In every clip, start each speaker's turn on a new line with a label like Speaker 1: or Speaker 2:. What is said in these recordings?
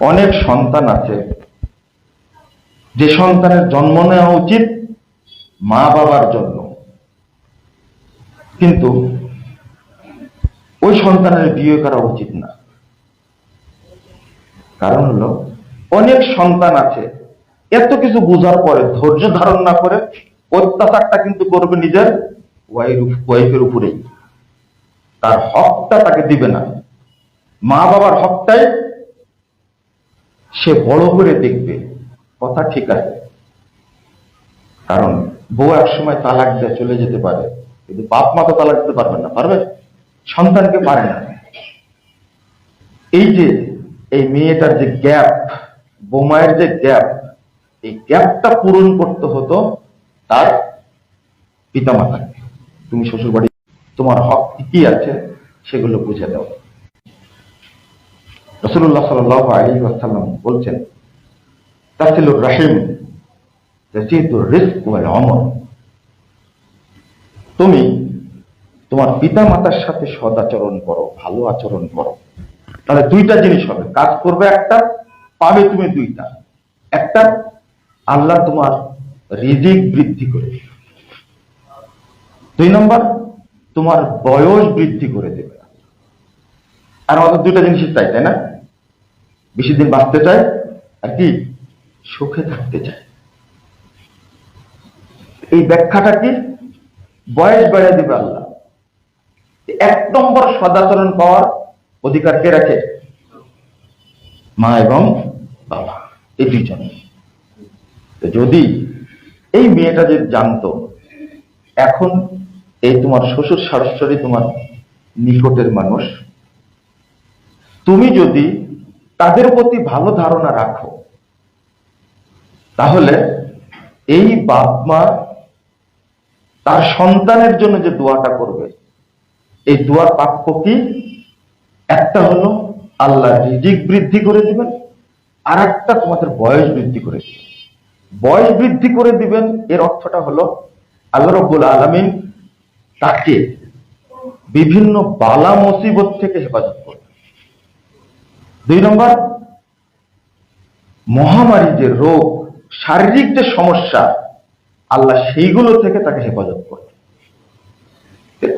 Speaker 1: অনেক সন্তান আছে। যে সন্তানের জন্ম নেওয়া উচিত মা বাবার জন্য। কিন্তু ওই সন্তানের বিয়ে করা উচিত না। কারণ হলো, অনেক সন্তান আছে, এত কিছু বোঝার পরে, ধৈর্য ধারণ না করে অত্যাচারটা কিন্তু করবে নিজের ওয়াইফের উপরেই। তার হকটা তাকে দিবে না। মা বাবার হকটাই সে বড় করে দেখবে, কথা ঠিক আছে। কারণ বউ এক সময় তালাক দিয়ে চলে যেতে পারে, কিন্তু বাপ মা তো তালাক দিতে পারবে না, পারবে? সন্তানকে পারে না। এই যে এই মেয়েটার যে গ্যাপ, বোমায়ের যে গ্যাপ, এই গ্যাপটা পূরণ করতে হতো তার পিতামাতাকে। তুমি শ্বশুর বাড়ি তোমার হক কি আছে সেগুলো বুঝে দাও রসুল্লাহ সাল আলী আসাল্লাম বলছেন তাসিলুর রাহিম অমর তুমি তোমার পিতা মাতার সাথে সদাচরণ করো, ভালো আচরণ করো। তাহলে দুইটা জিনিস হবে, কাজ করবে একটা, পাবে তুমি দুইটা। একটা, আল্লাহ তোমার রিজিক বৃদ্ধি করে দুই নম্বর, তোমার বয়স বৃদ্ধি করে দেবে। আর আমাদের দুইটা জিনিসই চাই তাই না? বেশি দিন বাঁচতে চায় আর কি সুখে থাকতে চাই এই ব্যাখ্যাটা কি? বয়স বেড়ে দিবে আল্লাহ। এক নম্বর সদাচরণ পাওয়ার অধিকার কে রাখে? মা এবং বাবা, এই দুইজন। যদি এই মেয়েটা যে জানতো, এখন এই তোমার শ্বশুর শাশুড়ি তোমার নিকটের মানুষ, তুমি যদি তাদের প্রতি ভালো ধারণা রাখো। তাহলে এই বাপ মা তার সন্তানের জন্য যে দোয়াটা করবে, এই দোয়ার প্রাপ্য কি? একটা হলো, আল্লাহ রিজিক বৃদ্ধি করে দিবেন আর একটা তোমাদের বয়স বৃদ্ধি করে দিবেন। বয়স বৃদ্ধি করে দিবেন, এর অর্থটা হলো, আল্লাহ রব্বুল আলমিন তাকে বিভিন্ন বালা মুসিবত থেকে হেফাজত করবে দুই নম্বর, মহামারী যে রোগ, শারীরিক যে সমস্যা, আল্লাহ সেইগুলো থেকে তাকে হেফাজত করবে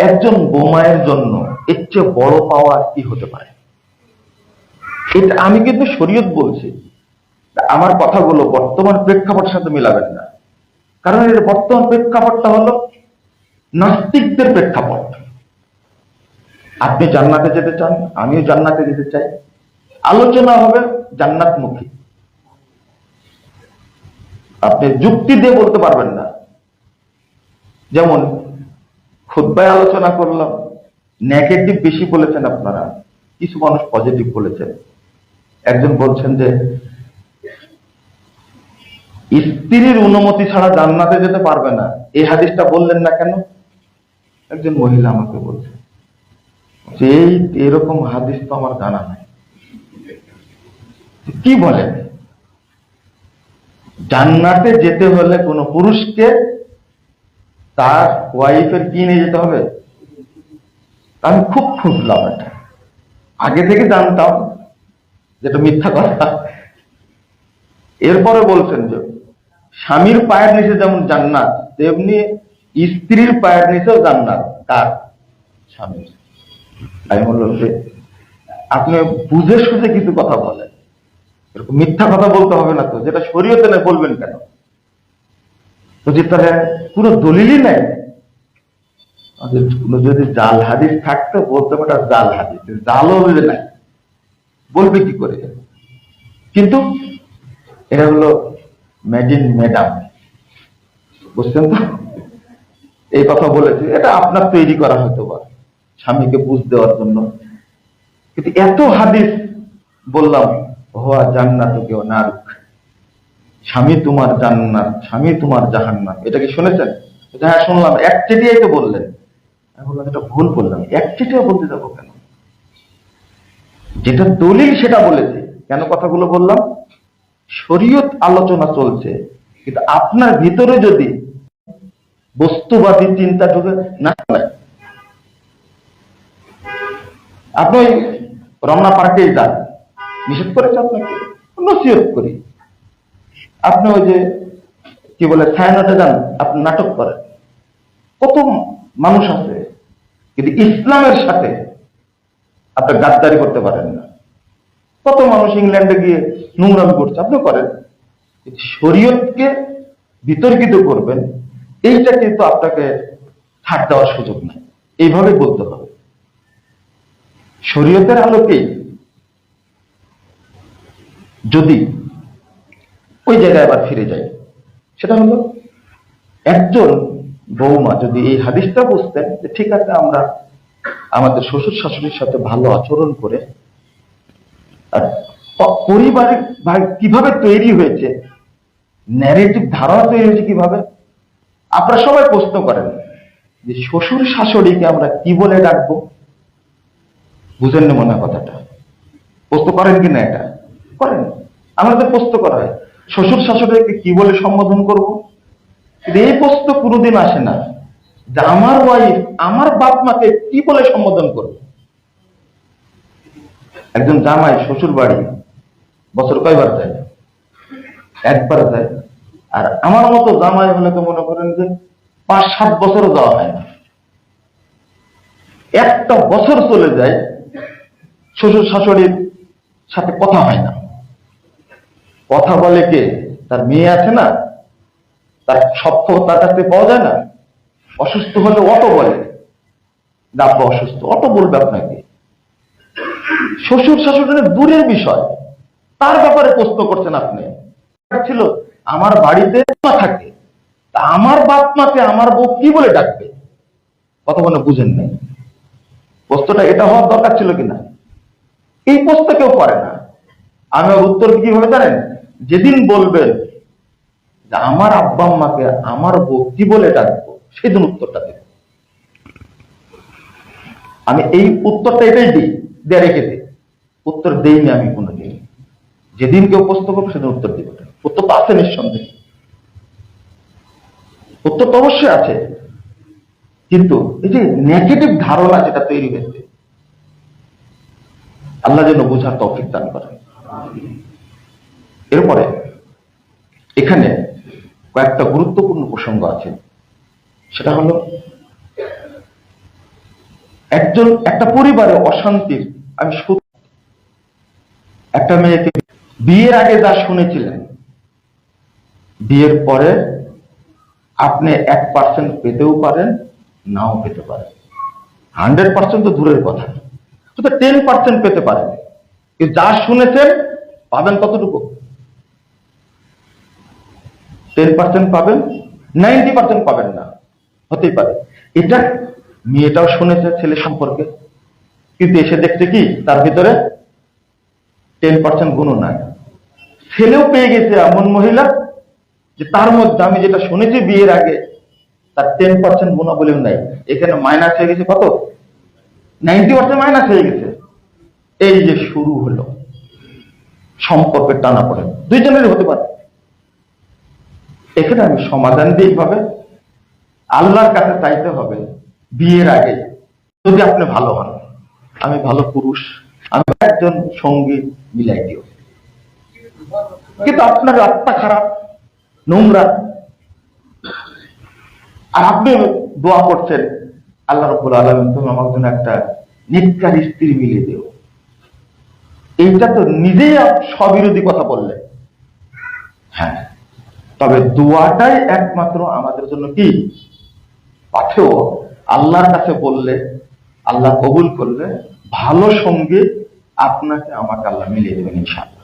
Speaker 1: একজন বোমায়ের জন্য এর চেয়ে বড় পাওয়া কি হতে পারে? এটা আমি কিন্তু শরীয়ত বলছি আমার কথাগুলো বর্তমান প্রেক্ষাপটের সাথে মিলাবেন না। কারণ এর বর্তমান প্রেক্ষাপটটা হলো নাস্তিকদের প্রেক্ষাপট। আপনি জান্নাতে যেতে চান, আমিও জান্নাতে যেতে চাই। আলোচনা হবে জান্নাতমুখী। আপনি যুক্তি দিয়ে বলতে পারবেন না। যেমন খুদ্ায় আলোচনা করলাম, নেগেটিভ বেশি বলেছেন আপনারা, কিছু মানুষ পজিটিভ বলেছেন। একজন বলছেন যে, স্ত্রীর অনুমতি ছাড়া জান্নাতে যেতে পারবে না। এই হাদিসটা বললেন না কেন? একজন মহিলা আমাকে বলছে যে এরকম হাদিস তো আমার জানা নাই। কি বলেন জান্নাতে যেতে হলে কোন পুরুষকে তার ওয়াইফের কি নিয়ে যেতে হবে? আমি খুব খুঁজলাম এটা। আগে থেকে জানতাম যেটা মিথ্যা কথা। এরপরে বলছেন যে, স্বামীর পায়ের নিচে যেমন জান্নাত, তেমনি স্ত্রীর পায়ের নিচেও জান্নাত, তার স্বামীর। আমি বললাম যে, আপনি বুঝে সুঝে কিছু কথা বলেন। এরকম মিথ্যা কথা বলতে হবে না তো, যেটা শরীয়তে নেই বলবেন কেন? তো যে তাহলে পুরো দলিলই নেই। যদি জাল হাদিস থাকতো, বলতে পারে জাল হাদিস জালও বলে নাই। বলবে কি করে? কিন্তু এটা হলো মেড ইন ম্যাডাম বুঝছেন তো? এই কথা বলেছে। এটা আপনার তৈরি করা হয়তো বা স্বামীকে বুঝ দেওয়ার জন্য। কিন্তু এত হাদিস বললাম হওয়া জান্নাত কেউ নারুক। স্বামী তোমার জান্নাত, স্বামী তোমার জাহান্নাত এটা কি শুনেছেন? হ্যাঁ শুনলাম। এক চিঠিয়াই তো বললেন। আমি বললাম, এটা ভুল বললাম। এক চিঠিও বলতে যাব কেন? যেটা দলিল সেটা বলেছে। কেন কথাগুলো বললাম? শরীয়ত আলোচনা চলছে। কিন্তু আপনার ভিতরে যদি বস্তুবাদী চিন্তা ঢুকে, না আপনি রমনা পার্কেই যান। নিষেধ করেছে আপনাকে? নসিহত করি। আপনি ওই যে, কি বলে, ছায়ানটে যান, আপনি নাটক করেন। কত মানুষ আছে কিন্তু ইসলামের সাথে আপনি গাদ্দারি করতে পারেন না। কত মানুষ ইংল্যান্ডে গিয়ে নোংরামি করছে, আপনি করেন। শরীয়তকে বিতর্কিত করবেন, এইটা কিন্তু আপনাকে ছাড় দেওয়ার সুযোগ নেই। এইভাবে বলতে হবে। শরীয়তের আলোকেই যদি ওই জায়গায় আবার ফিরে যায়, সেটা হলো একজন বৌমা যদি এই হাদিসটা বুঝতেন যে ঠিক আছে আমরা আমাদের শ্বশুর শাশুড়ির সাথে ভালো আচরণ করে, আর প- পরিবারে ভাই- কীভাবে তৈরি হয়েছে ন্যারেটিভ ধারণা তৈরি হয়েছে কীভাবে, আপনারা সবাই প্রশ্ন করেন যে শ্বশুর শাশুড়িকে আমরা কি বলে ডাকবো? বুঝেন না মনে কথাটা। প্রশ্ন করেন কি না এটা? করেন? আমাদের প্রশ্ন করা হয়, শ্বশুর শাশুড়িকে কি বলে সম্বোধন করব? এই প্রশ্ন কোনোদিন আসে না যে আমার ওয়াইফ আমার বাপ মাকে কি বলে সম্বোধন করবে? একজন জামাই শ্বশুর বাড়ি বছর কয়বার যায়? একবার যায়। আর আমার মতো জামাই হলে তো মনে করেন যে পাঁচ, সাত বছরও যাওয়া হয় না। একটা বছর চলে যায়, শ্বশুর শাশুড়ির সাথে কথা হয় না। কথা বলে কে? তার মেয়ে আছে না? তার খবর তার কাছ পাওয়া যায় না? অসুস্থ হলে অটো বলে। ডাব্বা অসুস্থ, অটো বলবে আপনাকে। শ্বশুর শাশুড়ির দূরের বিষয়। তার ব্যাপারে প্রশ্ন করছেন আপনি। ছিল, আমার বাড়িতে মা থাকে। তা আমার বাপ মাকে আমার বউ কি বলে ডাকবে? কথা বলে বুঝেন নাই। প্রশ্নটা এটা হওয়ার দরকার ছিল কিনা? এই প্রশ্ন কেউ করে না। আমি উত্তর কীভাবে জানেন? যেদিন বলবেন যে আমার আব্বা আম্মাকে আমার কি বলে ডাকবো, সেদিন উত্তরটা দেব। আমি এই উত্তরটা এটাই দিই, দিয়ে রেখে দিই। উত্তর দেইনি আমি কোনোদিন। যেদিন কেউ প্রশ্ন করবে, সেদিন উত্তর দিব। উত্তর তো আছে নিঃসন্দেহে। উত্তর তো অবশ্যই আছে। কিন্তু এই যে নেগেটিভ ধারণা যেটা তৈরি হয়েছে, আল্লাহ যেন বোঝার তৌফিক দান করেন। এরপরে এখানে কয়েকটা গুরুত্বপূর্ণ প্রসঙ্গ আছে। সেটা হলো, একজন, একটা পরিবারে অশান্তির, আমি একটা মেয়েকে বিয়ের আগে যা শুনেছিলেন, বিয়ের পরে আপনি এক পার্সেন্ট পেতেও পারেন, নাও পেতে পারেন। হান্ড্রেড পার্সেন্ট তো দূরের কথা। টেন পার্সেন্ট পেতে পারেন। যা শুনেছেন, পাবেন কতটুকু? টেন পার্সেন্ট পাবেন নাইনটি পার্সেন্ট পাবেন না। হতেই পারে। এটা মেয়েটাও শুনেছে ছেলে সম্পর্কে। কিন্তু এসে দেখছে কি, তার ভিতরে টেন পার্সেন্ট গুণও নাই। ছেলেও পেয়ে গেছে এমন মহিলা যে তার মধ্যে আমি যেটা শুনেছি বিয়ের আগে, তার টেন পার্সেন্ট গুণাবলীও নাই। এখানে মাইনাস হয়ে গেছে কত? নাইনটি পার্সেন্ট মাইনাস হয়ে গেছে। এই যে শুরু হলো সম্পর্কের টানা পড়ে। দুইজনেরই হতে পারে। এখানে আমি সমাধান দিই এইভাবে আল্লাহর কাছে চাইতে হবে, বিয়ের আগে, যদি আপনি ভালো হন। আমি ভালো পুরুষ, আমি একজন সঙ্গী মিলাই দিও। কিন্তু আপনার আত্মা খারাপ, নোংরা। আর আপনি দোয়া করছেন, আল্লাহ রব্বুল আলম তুমি আমার জন্য একটা নিকার স্ত্রী মিলিয়ে দিও। এইটা তো নিজেই স্ববিরোধী কথা বললে হ্যাঁ তবে দোয়াটাই একমাত্র আমাদের জন্য কি? পাঠেও আল্লাহর কাছে বললে, আল্লাহ কবুল করলে ভালো সঙ্গে আপনাকে আমাকে আল্লাহ মিলিয়ে দেবেন ইনশাআল্লাহ।